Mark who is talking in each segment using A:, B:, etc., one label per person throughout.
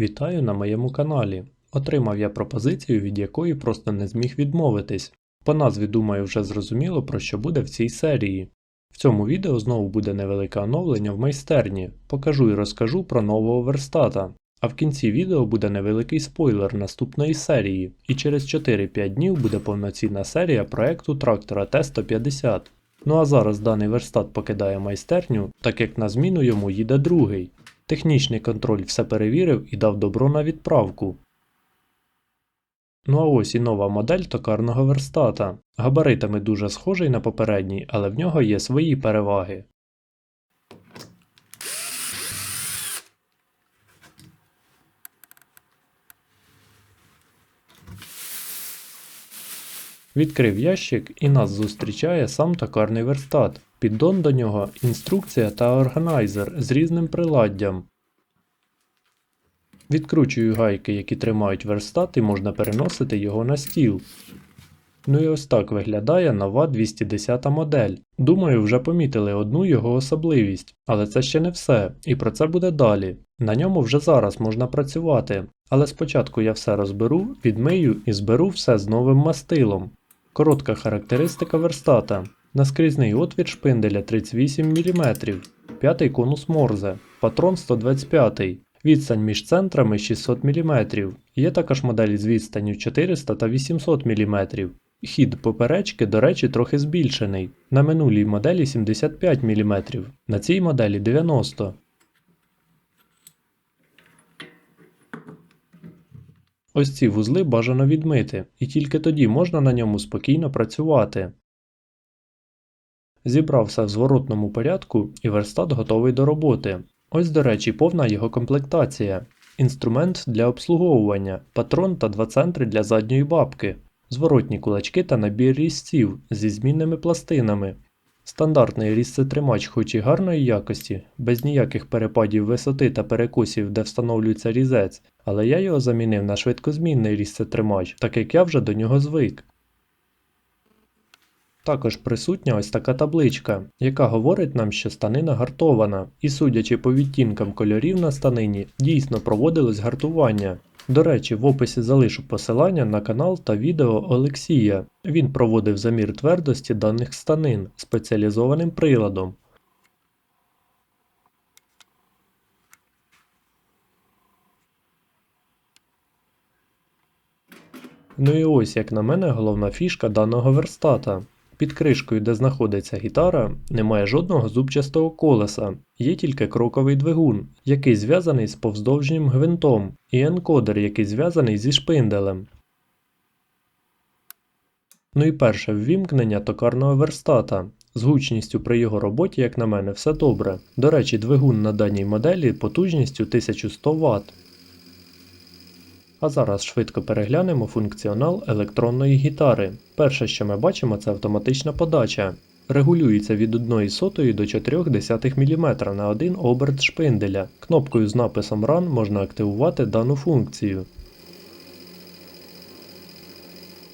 A: Вітаю на моєму каналі. Отримав я пропозицію, від якої просто не зміг відмовитись. По назві думаю вже зрозуміло про що буде в цій серії. В цьому відео знову буде невелике оновлення в майстерні, покажу і розкажу про нового верстата. А в кінці відео буде невеликий спойлер наступної серії, і через 4-5 днів буде повноцінна серія проекту трактора Т-150. Ну а зараз даний верстат покидає майстерню, так як на зміну йому їде другий. Технічний контроль все перевірив і дав добро на відправку. Ну а ось і нова модель токарного верстата. Габаритами дуже схожий на попередній, але в нього є свої переваги. Відкрив ящик і нас зустрічає сам токарний верстат. Піддон до нього інструкція та органайзер з різним приладдям. Відкручую гайки, які тримають верстат, і можна переносити його на стіл. Ну і ось так виглядає нова 210 модель. Думаю, вже помітили одну його особливість, але це ще не все, і про це буде далі. На ньому вже зараз можна працювати, але спочатку я все розберу, відмию і зберу все з новим мастилом. Коротка характеристика верстата. Наскрізний отвір шпинделя 38 мм, п'ятий конус морзе, патрон 125 Відстань між центрами 600 мм. Є також моделі з відстанню 400 та 800 мм. Хід поперечки, до речі, трохи збільшений. На минулій моделі 75 мм, на цій моделі 90 Ось ці вузли бажано відмити, і тільки тоді можна на ньому спокійно працювати. Зібрав все в зворотному порядку і верстат готовий до роботи. Ось, до речі, повна його комплектація. Інструмент для обслуговування, патрон та два центри для задньої бабки, зворотні кулачки та набір різців зі змінними пластинами. Стандартний різцетримач хоч і гарної якості, без ніяких перепадів висоти та перекусів, де встановлюється різець, але я його замінив на швидкозмінний різцетримач, так як я вже до нього звик. Також присутня ось така табличка, яка говорить нам, що станина гартована, і судячи по відтінкам кольорів на станині, дійсно проводилось гартування. До речі, в описі залишу посилання на канал та відео Олексія. Він проводив замір твердості даних станин спеціалізованим приладом. Ну і ось, як на мене, головна фішка даного верстата. Під кришкою, де знаходиться гітара, немає жодного зубчастого колеса, є тільки кроковий двигун, який зв'язаний з повздовжнім гвинтом, і енкодер, який зв'язаний зі шпинделем. Ну і перше ввімкнення токарного верстата. З гучністю при його роботі, як на мене, все добре. До речі, двигун на даній моделі потужністю 1100 Вт. А зараз швидко переглянемо функціонал електронної гітари. Перше, що ми бачимо, це автоматична подача. Регулюється від 1,1 до 0,4 мм на один оберт шпинделя. Кнопкою з написом Run можна активувати дану функцію.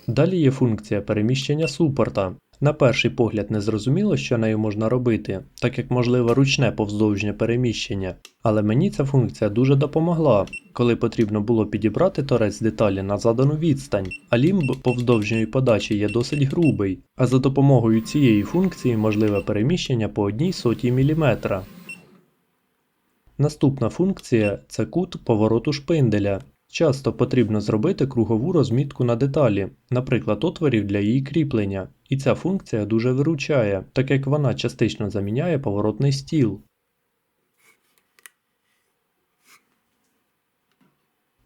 A: Далі є функція переміщення супорта. На перший погляд не зрозуміло, що нею можна робити, так як можливе ручне повздовжнє переміщення, але мені ця функція дуже допомогла, коли потрібно було підібрати торець деталі на задану відстань, а лімб повздовжньої подачі є досить грубий, а за допомогою цієї функції можливе переміщення по одній сотій міліметра. Наступна функція це кут повороту шпинделя. Часто потрібно зробити кругову розмітку на деталі, наприклад, отворів для її кріплення, і ця функція дуже виручає, так як вона частично заміняє поворотний стіл.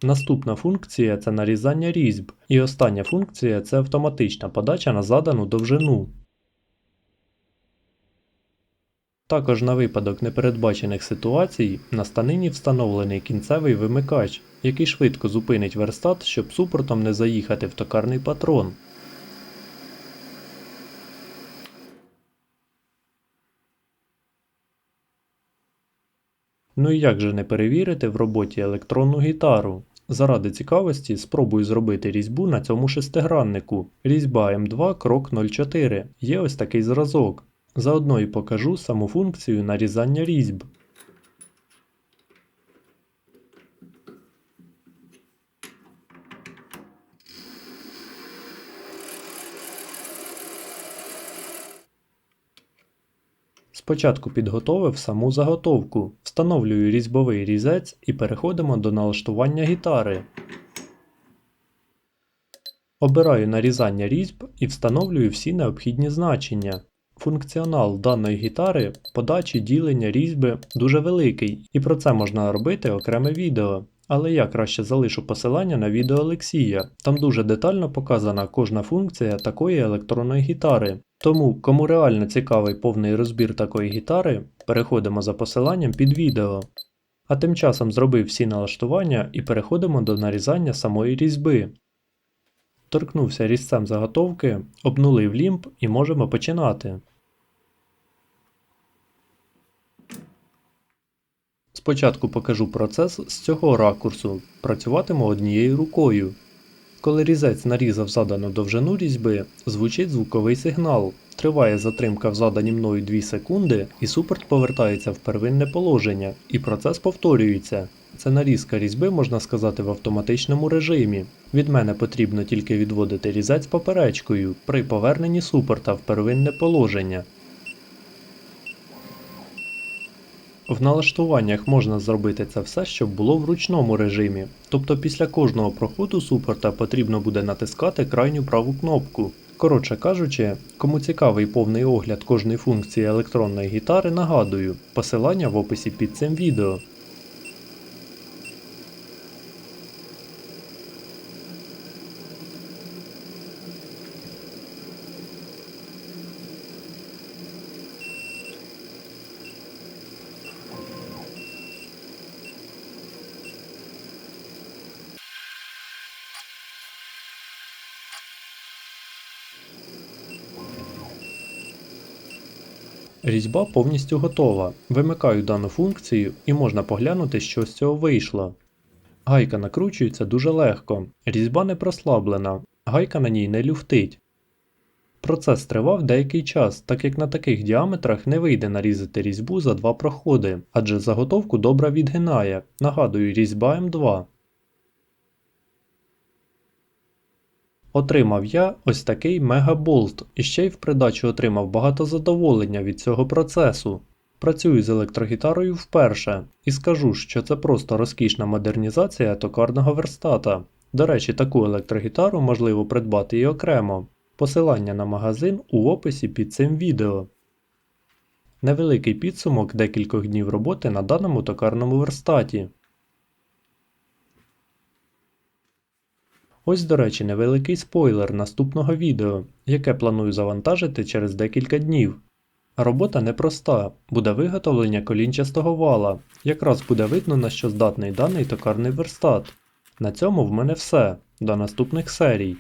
A: Наступна функція це нарізання різьб, і остання функція це автоматична подача на задану довжину. Також на випадок непередбачених ситуацій на станині встановлений кінцевий вимикач, який швидко зупинить верстат, щоб супортом не заїхати в токарний патрон. Ну і як же не перевірити в роботі електронну гітару? Заради цікавості спробую зробити різьбу на цьому шестиграннику. Різьба М2 крок 04. Є ось такий зразок. Заодно і покажу саму функцію нарізання різьб. Спочатку підготовив саму заготовку, встановлюю різьбовий різець і переходимо до налаштування гітари. Обираю нарізання різьб і встановлюю всі необхідні значення. Функціонал даної гітари, подачі, ділення різьби дуже великий, і про це можна робити окреме відео. Але я краще залишу посилання на відео Олексія. Там дуже детально показана кожна функція такої електронної гітари. Тому, кому реально цікавий повний розбір такої гітари, переходимо за посиланням під відео. А тим часом зробив всі налаштування і переходимо до нарізання самої різьби. Торкнувся різцем заготовки, обнулив лімб і можемо починати. Спочатку покажу процес з цього ракурсу. Працюватиму однією рукою. Коли різець нарізав задану довжину різьби, звучить звуковий сигнал. Триває затримка в задані мною 2 секунди, і супорт повертається в первинне положення, і процес повторюється. Це нарізка різьби, можна сказати, в автоматичному режимі. Від мене потрібно тільки відводити різець поперечкою при поверненні супорта в первинне положення. В налаштуваннях можна зробити це все, щоб було в ручному режимі, тобто після кожного проходу супорта потрібно буде натискати крайню праву кнопку. Коротше кажучи, кому цікавий повний огляд кожної функції електронної гітари, нагадую, посилання в описі під цим відео. Різьба повністю готова. Вимикаю дану функцію і можна поглянути, що з цього вийшло. Гайка накручується дуже легко, різьба не прослаблена, гайка на ній не люфтить. Процес тривав деякий час, так як на таких діаметрах не вийде нарізати різьбу за два проходи, адже заготовку добре відгинає. Нагадую, різьба М2. Отримав я ось такий мегаболт і ще й в придачу отримав багато задоволення від цього процесу. Працюю з електрогітарою вперше і скажу, що це просто розкішна модернізація токарного верстата. До речі, таку електрогітару можливо придбати і окремо. Посилання на магазин у описі під цим відео. Невеликий підсумок декількох днів роботи на даному токарному верстаті. Ось, до речі, невеликий спойлер наступного відео, яке планую завантажити через декілька днів. Робота непроста, буде виготовлення колінчастого вала, якраз буде видно на що здатний даний токарний верстат. На цьому в мене все. До наступних серій.